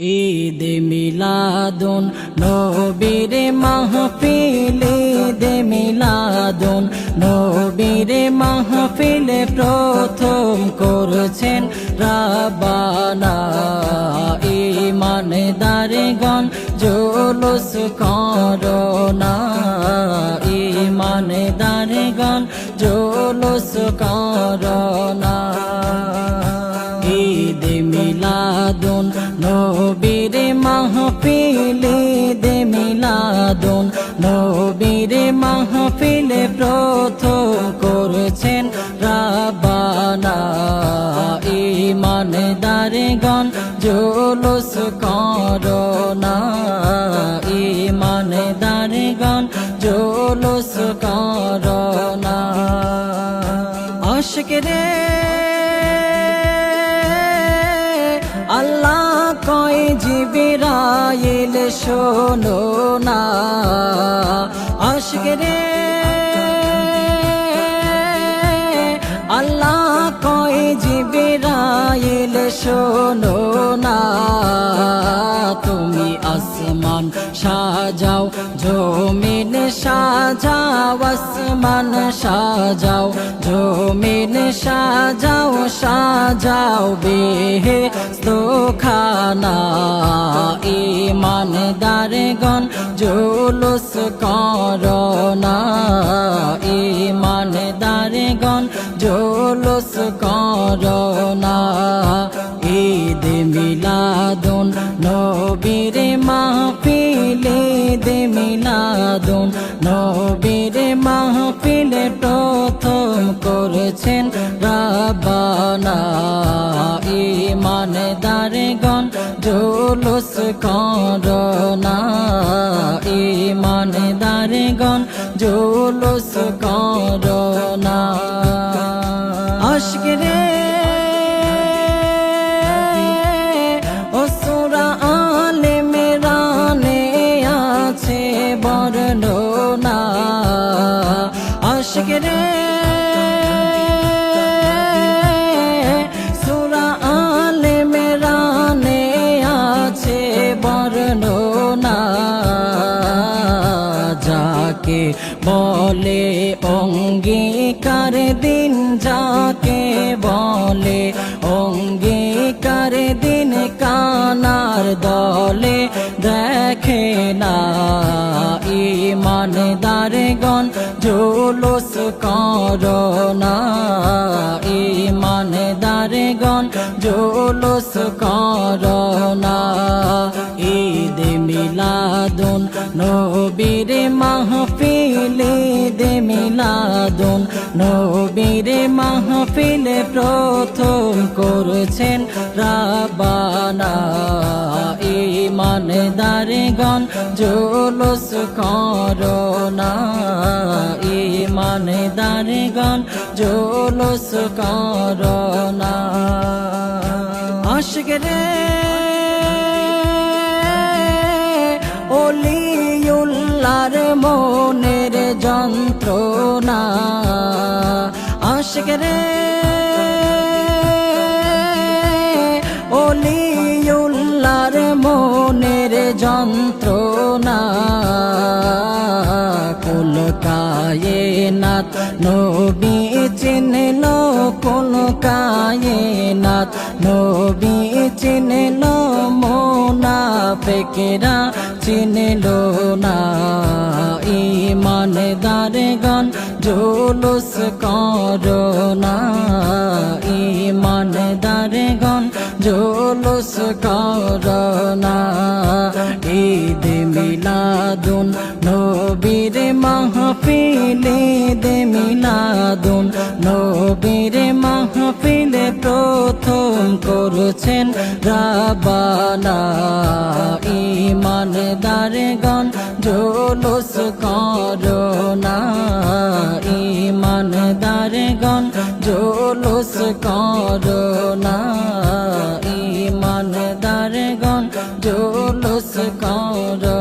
ঈদ মিলাদুন, নবীর মাহফিল ঈদ মিলাদুন, নবীর মাহফিল প্রথম করছেন রাবানা। ইমানদারগণ জোলস করোনা। ইমানদারগণ জোলস করোনা। ঈদ মিলাদুন নবীর মাহফিল ঈদ মিলাদুন। নবীর মাহফিল প্রথম করছেন রাবানা। ইমানদারগণ জোলস করোনা ইমানদারগণ জোলস করোনা আশক আল্লাহ কয় জিবিরাইল শোনো না। আশক রে, আল্লাহ কয় জিবিরাইল শোনো না। তুমি আসমান সাজাও জমিন সাজাও, আসমান সাজাও, জমিন সাজাও সাজাও বেহে খানা ইমানদারগণ জুলুস করোনা ইমানদারগণ জুলুস করোনা ঈদ মিলাদুন নবীর মাহফিল ঈদ মিলাদুন নবীর মাহফিল প্রথম করেছেন রাবানা। ইমানদারগণ জুলুস করোনা। ইমানদারগণ জুলুস করোনা। আশক রে সুরা আলে আছে যাকে বলে অঙ্গীকার দিন, যাকে বলে অঙ্গীকার দিন, কানার দলে দেখে না। জুলুস করোনা। ইমানদারগণ, জুলুস করোনা। ঈদ মিলাদুন, নবীর মাহফিল, ঈদ মিলাদুন। নবীর মাহফিল প্রথম করছেন রাবানা। ইমানদারগণ জুলুস করোনা ইমানদারগণ জুলুস করোনা আশক রে অলিউল্লার মনের যন্ত্রণা। আশক রে অলিউল্লার মনের যন্ত্রণা। কুল কায়েনাত নবী চিনল কুল কায়েনাত নবী চিনল মোনাফেকেরা চিনল না। ইমানদারগণ জুলুস করোনা ইমানদারগণ জুলুস করোনা ঈদ মিলাদুন, নবীর মাহফিল ঈদ মিলাদুন, নবীর মাহফিল প্রথম করছেন রাবানা। ইমানদারগণ জুলুস করোনা ইমানদারগণ জুলুস করোনা জুলুস করোনা